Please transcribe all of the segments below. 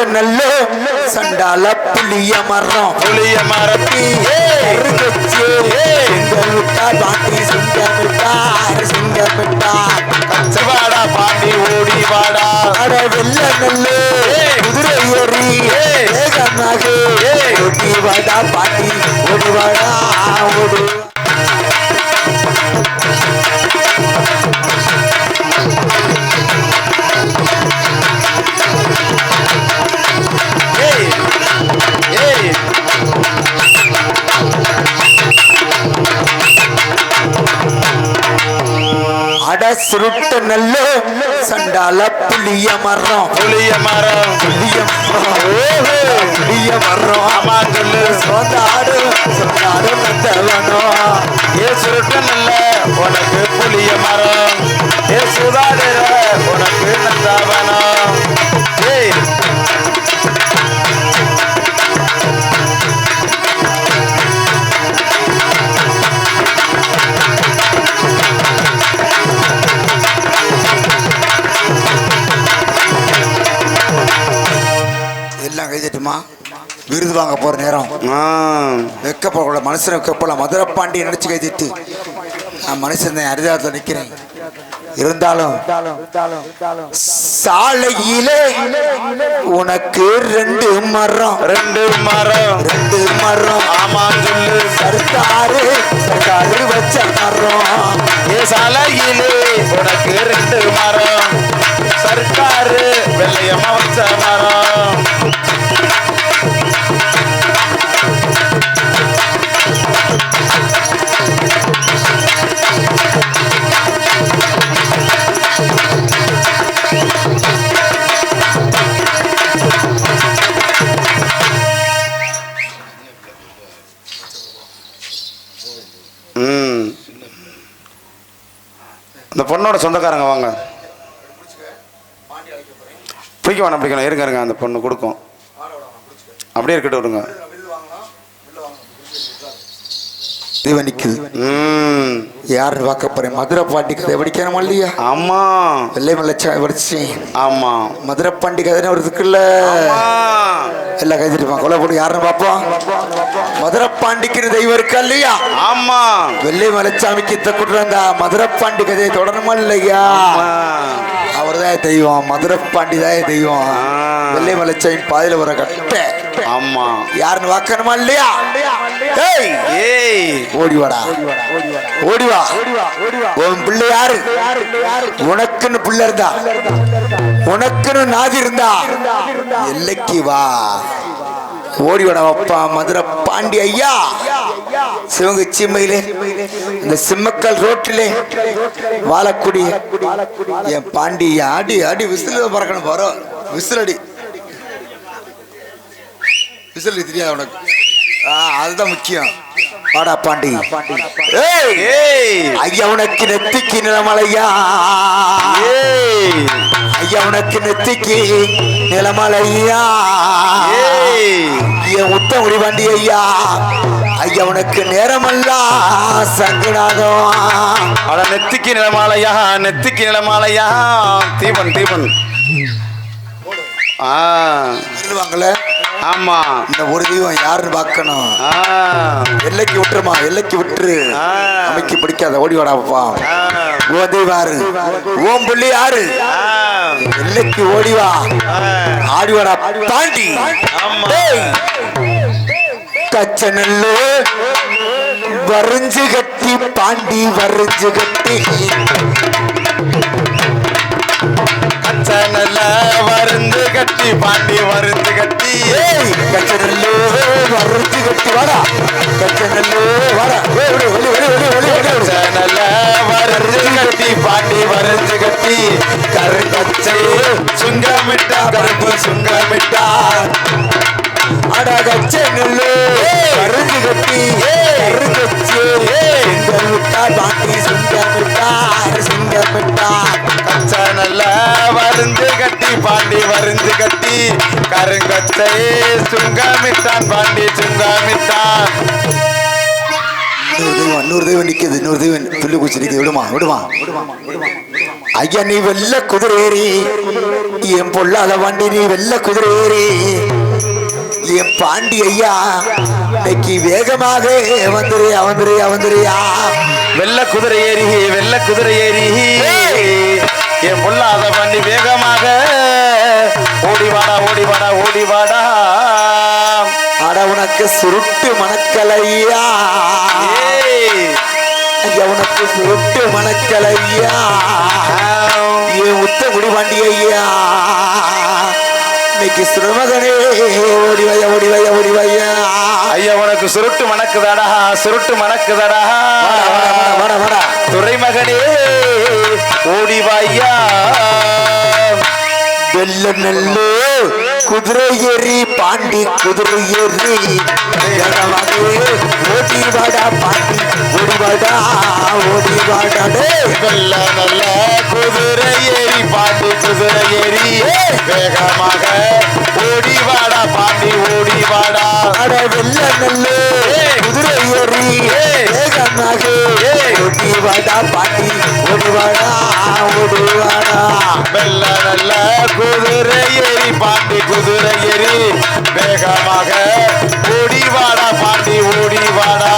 சுருட்டு நல்ல சண்டால புளிய மரம். புளிய மரத்தி கருகச்சி, சிங்கம் விட்டா பாட்டி சிங்கம் விட்டா சிங்கம் விட்டா வாடா பாண்டி ஓடி வாடா. அட வெள்ள நல்ல. குதிரை ஏறி. வேகமாக. ஓடி வாடா பாட்டி ஓடி வாடா ஓடு. சுருட்டு நல்ல. சண்டால புளிய மரம். புளிய மரம். புளிய மரம். புளிய மரம். ஆமா சொல்லு. சொந்தாடு சொந்தாடு நந்தவனோ. ஏ சுருட்டன் இல்ல உனக்கு புளிய மரம். ஏ சுதாகர உனக்கு வாங்க போற நேரம். வெக்கப்படக்கூடாது மனுஷன் மதுரை பாண்டி நினைச்சு கைதிட்டு நான் மனுஷன் அரிதாரத்தில் நிற்கிறேன் இருந்தாலும் சாலையிலே உனக்கு ரெண்டு மரம். ரெண்டு மரம். ரெண்டு மரம். ஆமா சொல்லு. சர்க்காரு சர்க்காரு வச்ச மரம். ஏ சாலையிலே உனக்கு ரெண்டு மரம். சர்க்காரு வெள்ளையம்மா வச்ச மரம். சொந்தக்காரங்க வாங்க. பிடிக்க வேணாம் பிடிக்கணும் இருங்க இருங்க அந்த பொண்ணு கொடுக்கும். அப்படியே இருக்கட்டும் விடுங்க தெய்வம் நிக்குது ம். யாருன்னு பார்க்க போறேன் மதுரை பாண்டி கதை படிக்கணுமா இல்லையா ஆமா. வெள்ளை மலைச்சா படிச்சேன் ஆமா. மதுரை பாண்டி கதைன்னு ஒரு இருக்குல்ல எல்லாம் கைதிருப்பான் கொலை போட்டு யாருன்னு பார்ப்போம். மதுரை பாண்டிக்கு தெய்வம் இருக்கா இல்லையா? ஆமா. வெள்ளை மலைச்சாமிக்கு தக்கூட்டு அந்த மதுரை பாண்டி கதையை தொடரணுமா இல்லையா. அவர் தான் தெய்வம். மதுரை பாண்டி தான் தெய்வம். வெள்ளை மலைச்சாமி பாதையில வர கட்ட. ஆமா. யாருன்னு பார்க்கணுமா இல்லையா? ஏய் ஏய். ஓடி வாடா ஓடி வா உன் பிள்ளை யாரு? உனக்குன்னு பிள்ளை இருந்தா. உனக்குன்னு நாதி இருந்தா. எல்லைக்கு வா. ஓடி வாடா அப்பா மதுரை பாண்டி ஐயா. சிவங்க சீமையிலே இந்த சிம்மக்கல் ரோட்டிலே வாழக்கூடிய என் பாண்டி அடி அடி விசில் பறக்கணும் பாரோ. விசில் அடி. விசில் தெரியாது உனக்கு? ஆ அதுதான் முக்கியம். வாடா பாண்டி. ஏய் ஏய் ஐயா உனக்கு நெத்திக்கு நிலமலையா? ஐயா உனக்கு நெத்திக்கு நிலமலையா? ஏய் என் உத்தங்குடி ஐயா. ஐயா உனக்கு நேரமல்லா சங்கடாகும் அட நெத்திக்கு நிலமாலையா நெத்திக்கு நிலமாலையா? தீபன் தீபன். ஆ. சொல்லுவாங்கள? ஆமா. இந்த ஒரு தெய்வம் யாருன்னு பார்க்கணும். எல்லைக்கு விட்டுருமா? எல்லைக்கு விட்டுரு. அமைக்கு பிடிக்காத ஓடி வாடாப்பா ஓ தெய்வம் யாரு? ஓம் புள்ளி யாரு? எல்லைக்கு ஓடி வா. ஆடி வாடா. டேய். கச்சனல்லு வரைஞ்சு கட்டி பாண்டி வரைஞ்சு கட்டி. கச்சனல்ல வருந்து கட்டி பாண்டி வருந்து கட்டி. ஏய் கச்சனல்லு வரைஞ்சு கட்டி வாடா. கச்சனல்லு வாடா. ஏய், வெளி, வெளி, வெளி, வெளி, வெளி, வெளி. கச்சனல்ல வருந்து கட்டி பாண்டி வருந்து கட்டி. கருங்கச்சை சுங்கமிட்டா கருப்பு சுங்கமிட்டா கருங்கச்சை சுங்கமிட்டான் பாண்டி சுங்கமிட்டான் இன்னொரு தெய்வம் இன்னொரு தெய்வம் நிக்குது இன்னொரு தெய்வம் துள்ளி குச்சி நிக்குது. விடுமா விடுமா? ஐயா நீ வெள்ள குதிரேறி என் பொல்லாத வண்டி நீ வெள்ள குதிரேறி என் பாண்டி ஐயா இன்னைக்கு வேகமாக வந்துறியா வந்துறியா வந்துறியா? வெள்ள குதிரை ஏறி வெள்ள குதிரை ஏறி என் பொல்லாத வண்டி வேகமாக ஓடி வாடா ஓடி வாடா ஓடி வாடா அட உனக்கு சுருட்டு மணக்கலையா? உனக்கு சுருட்டு மணக்கலையா? என் உத்த குடிவாண்டி ஐயா இன்னைக்கு சுரமகனே ஓடி வையா ஓடி வையா ஓடி வையா ஐயா உனக்கு சுருட்டு மணக்குதாடா சுருட்டு மணக்குதாடா. துறைமகனே ஓடி வாய்யா வெள்ள நெல்லு குதிரை ஏறி பாண்டி குதிரை ஏறி ஓடி வாடா பாண்டி ஓடி வாடா ஓடி வாடா டேய். நல்ல நல்ல குதிரை ஏறி பாண்டி குதிரை ஏறி வேகமாக ஓடி வாடா பாண்டி ஓடி வாடா. அட வெள்ள நெல்லு குதிரை ஏறி வேகமாக ஓடி வாடா பாண்டி ஓடி வாடா. ஓடி வாடா நல்ல நல்ல குதிரை ஏறி பாண்டி குதிரை ஏறி வேகமாக ஓடி வாடா பாண்டி ஓடி வாடா.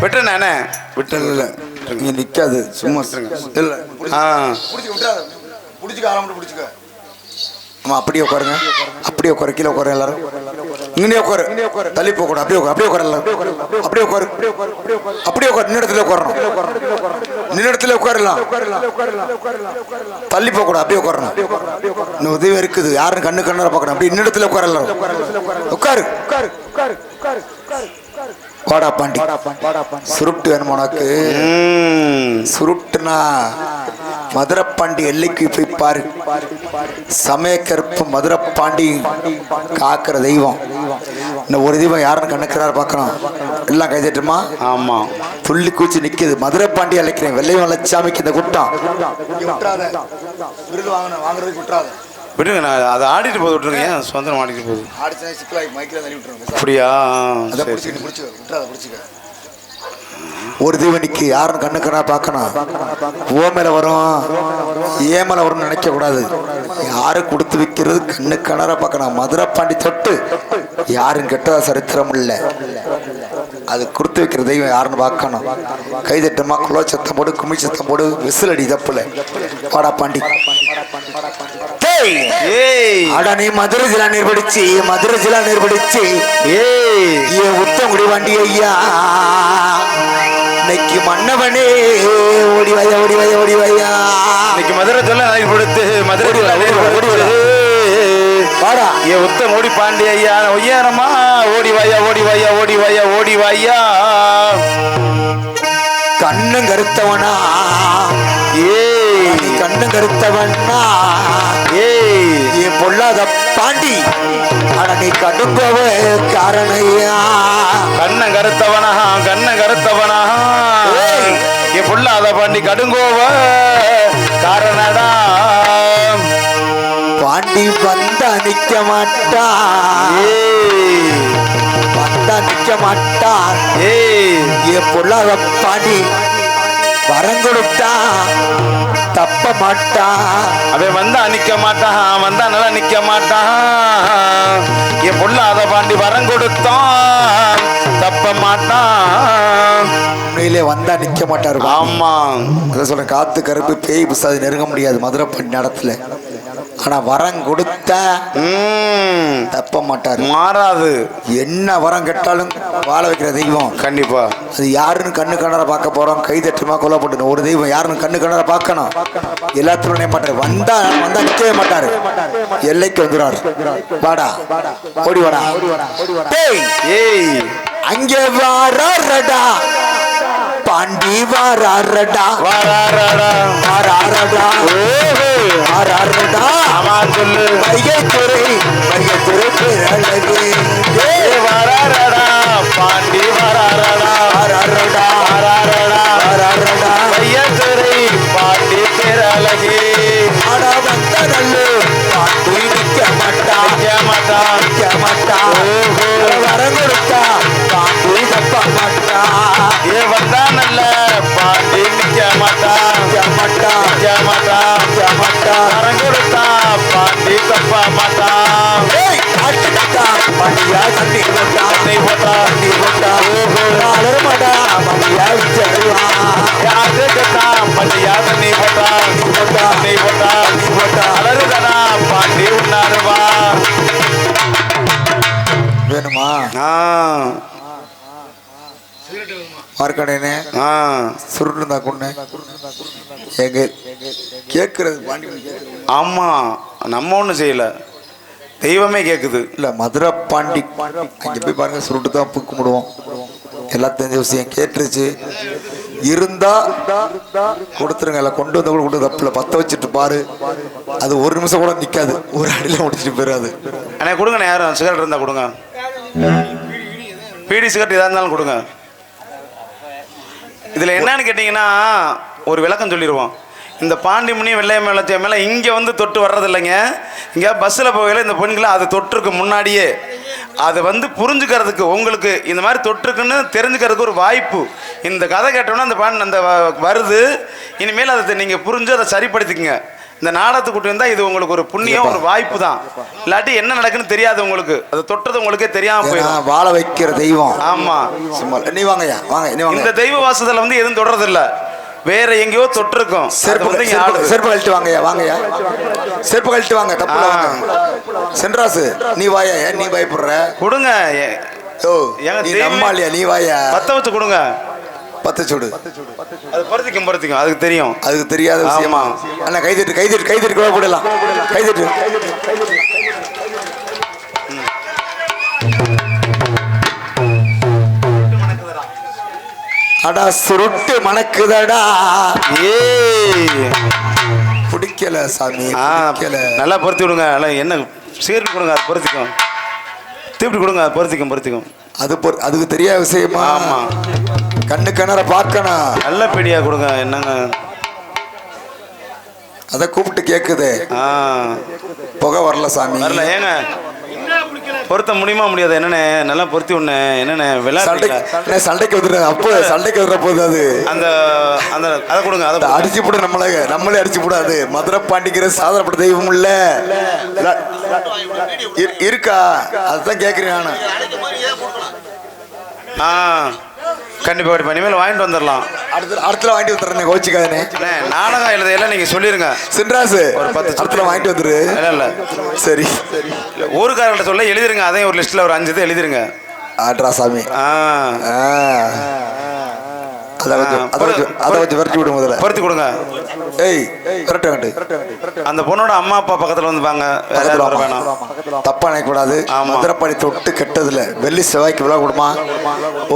விட்டு நானே விட்டு இல்ல நீ நிக்காது. சும்மா இல்ல. ஆ. புடிச்சு விட்டுறாத புடிச்சுக்க ஆரம்பிட்டு புடிச்சுக்க. ஆமா அப்படியே உட்காருங்க. அப்படியே உட்காரு கீழே உட்காரு எல்லாரும். இங்கே உட்காரு. தள்ளி போக கூடாது. அப்படியே உட்காரு அப்படியே உட்காரு எல்லாரும். அப்படியே உட்காரு. அப்படியே உட்காரு. நின்ன இடத்துல உட்காரணும். நின்ன இடத்துல உட்காரலாம். தள்ளி போக கூடாது. அப்படியே உட்காரணும். இன்னும் உதவி இருக்குது. யாரும் கண்ணு கண்ணார பார்க்கணும். அப்படியே நின்ன இடத்துல உட்காரு எல்லாரும். உட்காரு. வாடா பாண்டி. சுருட்டு வேணுமா உனக்கு. சுருட்டுனா மதுரப்பாண்டி எல்லைக்கு போய் பாரு. சமயக்கருப்பு மதுரப்பாண்டி காக்கிற தெய்வம். இந்த ஒரு தெய்வம் யாருன்னு கணக்கிறாரு பார்க்கணும். எல்லாம் கைதட்டுமா ஆமா. துள்ளி கூச்சி நிக்குது. மதுரப்பாண்டி அழைக்கிறேன். வெள்ளை வளச்சாமிக்கு இந்த கூட்டம். விட்டுருங்க நான் அதை ஆடிட்டு போது விட்டுருங்க. ஏன் சொந்தம் ஆடிட்டு போகுது அப்படியா அதை சரி, பிடிச்சிக்க சரி. பிடிச்சிக்க விட்டுறாத பிடிச்சிக்க ஒரு தீவனிக்கு யாரும் கண்ணு கண்ணா பார்க்கணும். ஓ மேல வரும் ஏ மேல வரும்னு நினைக்க கூடாது. யாரு கொடுத்து வைக்கிறது கண்ணு கணர பார்க்கணும் மதுரப்பாண்டி தொட்டு யாரும் கெட்டதா சரித்திரம் இல்லை. அது கொடுத்து வைக்கிற தெய்வம் யாருன்னு பார்க்கணும். கைதட்டமா குலோ சத்தம் போடு குமி சத்தம் போடு விசில் அடி தப்புல. வாடா பாண்டி. அட நீ மதுரை ஜில்லா நிர்படிச்சு மதுரை ஜில்லா நிர்படிச்சு. ஏய்! ஏ உத்தங்குடி வண்டி ஐயா. இன்னைக்கு மன்னவனே ஓடி வாயா ஓடி வாயா ஓடி வாயா இன்னைக்கு மதுரை சொல்ல நாளைக்கு கொடுத்து மதுரை. வாடா. ஏ உத்தம் ஓடி பாண்டி ஐயா ஒய்யாரமா ஓடி வாயா ஓடி வாயா ஓடி வாயா ஓடி வாயா கண்ணும் கருத்தவனா. ஏய். நீ கண்ணும் கருத்தவனா ஏய். என் பொல்லாத பாண்டி. நீ கடுங்கோவ காரணையா? கண்ண கருத்தவனா கண்ண கருத்தவனா. என் புள்ளாத பாண்டி கடுங்கோவ காரணடா. பாண்டி வந்தா நிக்க மாட்டா வந்தா நிக்க மாட்டான் ஏய்! என் பொல்லாத பாண்டி வரம் கொடுத்தா தப்ப மாட்டான் அவன் வந்தா நிக்க மாட்டான் வந்தா நல்லா நிக்க மாட்டான் என் பொல்லாத பாண்டி வரம் கொடுத்தான் தப்ப மாட்டான் உண்மையிலே வந்தா நிக்க மாட்டாரு ஆமா. சொல்றேன் காத்து கருப்பு பேய் புசாது நெருங்க முடியாது மதுரை பண்ணி நடத்துல. ஆனா வரம் கொடுத்தா தப்ப மாட்டாரு. மாறாது. என்ன வரம் கெட்டாலும் வாழ வைக்கிற தெய்வம். கண்டிப்பா. அது யாருன்னு கண்ணு கண்ணற பார்க்க போறோம். கை தட்டுமா கொலை போட்டு ஒரு தெய்வம் யாருன்னு கண்ணு கண்ணற பார்க்கணும். எல்லாத்துக்கும் நினைய மாட்டாரு. வந்தா வந்தா நிக்கவே மாட்டாரு. எல்லைக்கு வந்துடுவாரு வாடா. ஓடி வாடா. ஏய். அங்கே வாரடா பாண்டி வாரடா வாராரடா மாட்டா நிக்க மாட்டான் அடிக்க மாட்டான் வரம் கொடுத்தா பாண்டி தப்ப அடிக்கட்டா, பாண்டியா தண்ணி போட்டா தண்ணி போட்டா. தண்ணி போட்டா நாலரை மாடா மணியா விச்சருவான் யாருக்குத்தா பள்ளியா தண்ணி போட்டா. தண்ணி போட்டா. போட்டா. அலறுதனா பாண்டி உண்ணாருவா. வேணுமா? ஆ. மார்க்கடேனே ஆ. சுருட்டு இருந்தா கொண்டு எங்க கேட்கறது பாண்டி ஆமா நம்ம ஒண்ணும் செய்யல. தெய்வமே கேக்குது. இல்ல மதுரை பாண்டி. அங்க போய் பாருங்க சுருட்டு தான் பூ கும்பிடுவோம். எல்லாம் தெரிஞ்ச விஷயம் கேட்டுருச்சு. இருந்தா கொடுத்துருங்க இல்லை கொண்டு வந்த கூட கொண்டு தப்புல பத்த வச்சுட்டு பாரு. அது ஒரு நிமிஷம் கூட நிக்காது. ஒரு அடியில முடிச்சுட்டு போயிடாது அண்ணே கொடுங்கண்ணே யாரும் சிகரெட் இருந்தா கொடுங்க. பீடி சிகரெட் எதா இருந்தாலும் கொடுங்க. இதில் என்னன்னு கேட்டிங்கன்னா ஒரு விளக்கம் சொல்லிடுவோம் இந்த பாண்டிமணி வெள்ளைய மேலத்திய மேலே இங்கே வந்து தொட்டு வர்றது இல்லைங்க இங்கே பஸ்ஸில் போகையில் இந்த பெண்களை அது தொற்றுக்கு முன்னாடியே. அதை வந்து புரிஞ்சுக்கிறதுக்கு உங்களுக்கு இந்த மாதிரி தொற்றுக்குன்னு தெரிஞ்சுக்கிறதுக்கு ஒரு வாய்ப்பு. இந்த கதை கேட்டோன்னா அந்த பாண்டி அந்த வ- வருது. இனிமேல் அதை நீங்கள் புரிஞ்சு அதை சரிப்படுத்திக்கங்க. இந்த நாடகத்துக்கு வந்தால் இது உங்களுக்கு ஒரு புண்ணியம் ஒரு வாய்ப்பு தான் இல்லாட்டி என்ன நடக்குன்னு தெரியாது உங்களுக்கு. அது தொட்டது உங்களுக்கே தெரியாமல் ஏன்னா போயிடும். வாழ வைக்கிற தெய்வம். ஆமாம் சும்மா நீ வாங்கய்யா வாங்க நீ இந்த தெய்வ வாசத்தில் வந்து எதுவும் தொடறதில்ல. வேற எங்கேயோ தொட்டிருக்கும். அது செருப்பு செருப்பு கழட்டு வாங்கய்யா வாங்கய்யா செருப்பு கழட்டு வாங்க தப்பு சென்றாசு நீ வாயா நீ பயப்படுற? கொடுங்க. ஓ நீ நம்மாலியா நீ வாயா? பத்த வச்சு கொடுங்க. பத்து சுடு அது பருத்திக்கும் பருத்திக்கும் அதுக்கு தெரியும். அதுக்கு தெரியாத விஷயமா. அண்ணா கைதட்டு கைதட்டு கைதட்டு கூட போடலாம் கைதட்டு. அடா சுருட்டு மணக்குதடா. ஏய். பிடிக்கல சாமி பிடிக்கல. நல்லா பொருத்தி விடுங்க. நல்லா என்ன சீர்னு கொடுங்க அது பொருத்திக்கும் தீப்டி கொடுங்க அது பொருத்திக்கும் பொருத்திக்கும் அது பொறு- அதுக்கு தெரியாத விஷயமா? ஆமா. கண்ணு கிணற பார்க்கணும் நல்ல பீடியா கொடுங்க என்னங்க? அத கூப்பிட்டு கேக்குது. ஆ. புகை வரல சாமி. வரல ஏங்க? பொருத்த முடியுமா முடியாது? என்னண்ணே நல்லா பொருத்தி விடணே என்னண்ணே விளையாட்டு சண்டைக்கு வந்துடுற அப்போ சண்டைக்கு வந்துடுற போது அது. அந்த அந்த அதை கொடுங்க அதை அடிச்சு போட நம்மள நம்மளே அடிச்சு போடாது. மதுரை பாண்டிக்கிற சாதனப்பட்ட தெய்வம் இல்ல. இரு- இருக்கா? அதுதான் கேக்குறேன் நானு. ஆ. கண்டிப்பாக கண்டிப்பாக இனிமேல் வாங்கிட்டு வந்துடலாம். அடுத்த அடுத்துல வாங்கிட்டு வந்துடுறேன் கோச்சிக்காதனே. நாடகம் எழுதையெல்லாம் நீங்கள் சொல்லிடுங்க சின்ராசு ஒரு பத்து அடுத்துல வாங்கிட்டு வந்துரு. இல்லை இல்லை. சரி. ஊருக்காரர்கிட்ட சொல்ல எழுதிருங்க. அதையும் ஒரு லிஸ்ட்டில் ஒரு அஞ்சு இது எழுதிருங்க. ஆட்ரா சாமி. ஆ. ஆ. பொருத்தி கொடுங்க. ஏய் அந்த பொண்ணோட அம்மா அப்பா பக்கத்தில் வந்து வாங்க தப்பா நினைக்க கூடாது ஆமா. மதுரைப்பாண்டி தொட்டு கெட்டதுல வெள்ளி செவ்வாய்க்கு விழா கொடுமா.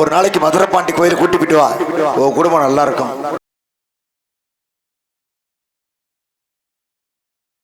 ஒரு நாளைக்கு மதுரைப்பாண்டி கோயில் கூட்டி போயிட்டு வா. உன் குடும்பம் நல்லா இருக்கும்.